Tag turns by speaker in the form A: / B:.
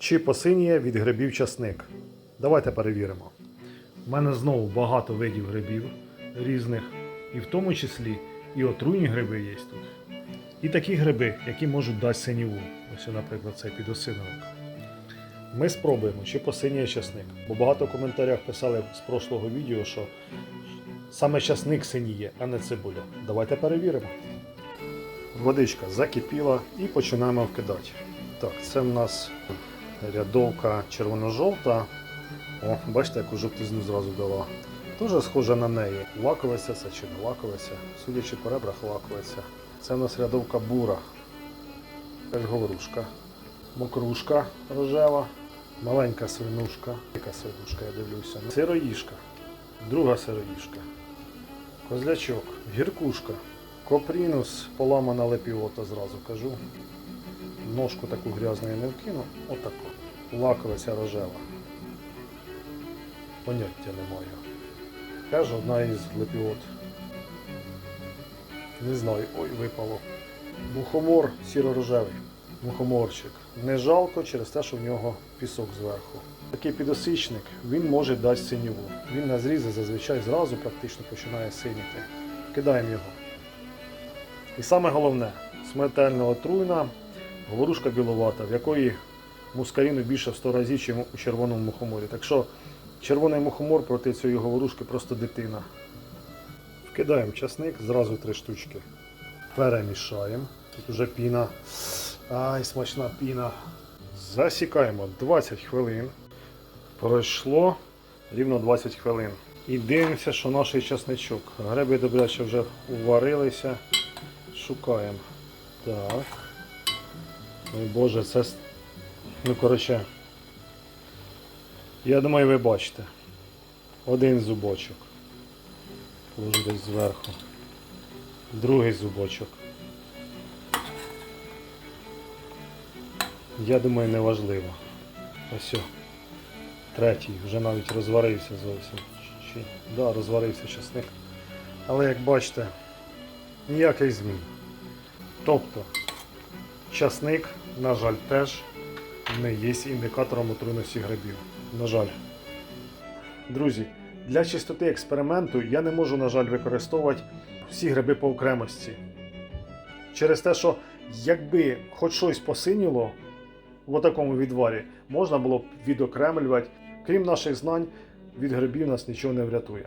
A: Чи посиніє від грибів часник? Давайте перевіримо. У мене знову багато видів грибів різних, і в тому числі і отруйні гриби є тут. І такі гриби, які можуть дати синіву. Ось, наприклад, цей підосиновик. Ми спробуємо, чи посиніє часник. Бо багато в коментарях писали з прошлого відео, що саме часник синіє, а не цибуля. Давайте перевіримо. Водичка закипіла і починаємо вкидати. Так, це в нас рядовка червоно-жовта. О, бачите, яку жовтизну зразу дала. Дуже схожа на неї. Лаковиця це чи не лаковиця. Судячи по ребрах, лаковиця. Це в нас рядовка бура. Теж. Мокрушка рожева. Маленька свинушка. Яка свинушка, я дивлюся. Сироїшка. Друга сироїшка. Козлячок. Гіркушка. Копрінус, поламана лепіота, зразу кажу. Ножку таку грязну я не вкину. Отаку. Лаковиця рожева. Поняття не маю. Теж одна із лепіот. Не знаю, ой, випало. Мухомор сіро-рожевий. Мухоморчик. Не жалко через те, що в нього пісок зверху. Такий підосичник, він може дати синіву. Він на зрізи зазвичай зразу практично починає синіти. Кидаємо його. І саме головне, смертельно отруйна, говорушка біловата, в якої мускаріну більше в 100 разів, ніж у червоному мухоморі. Так що червоний мухомор проти цієї говорушки просто дитина. Вкидаємо часник, зразу три штучки. Перемішаємо. Тут вже піна. Ай, смачна піна. Засікаємо 20 хвилин. Пройшло рівно 20 хвилин. І дивимося, що наш часничок. Гриби добряче вже уварилися. Шукаємо. Так. Ой Боже, це. Ну, коротше. Я думаю, ви бачите. Один зубочок. Положу десь зверху. Другий зубочок. Я думаю, не важливо. Ось. Третій, вже навіть розварився зовсім. Чи, да, розварився часник. Але як бачите, ніяких змін. Тобто, часник, на жаль, теж не є індикатором отруйності грибів. На жаль. Друзі, для чистоти експерименту я не можу, на жаль, використовувати всі гриби по окремості. Через те, що якби хоч щось посиніло в такому відварі, можна було б відокремлювати. Крім наших знань, від грибів нас нічого не врятує.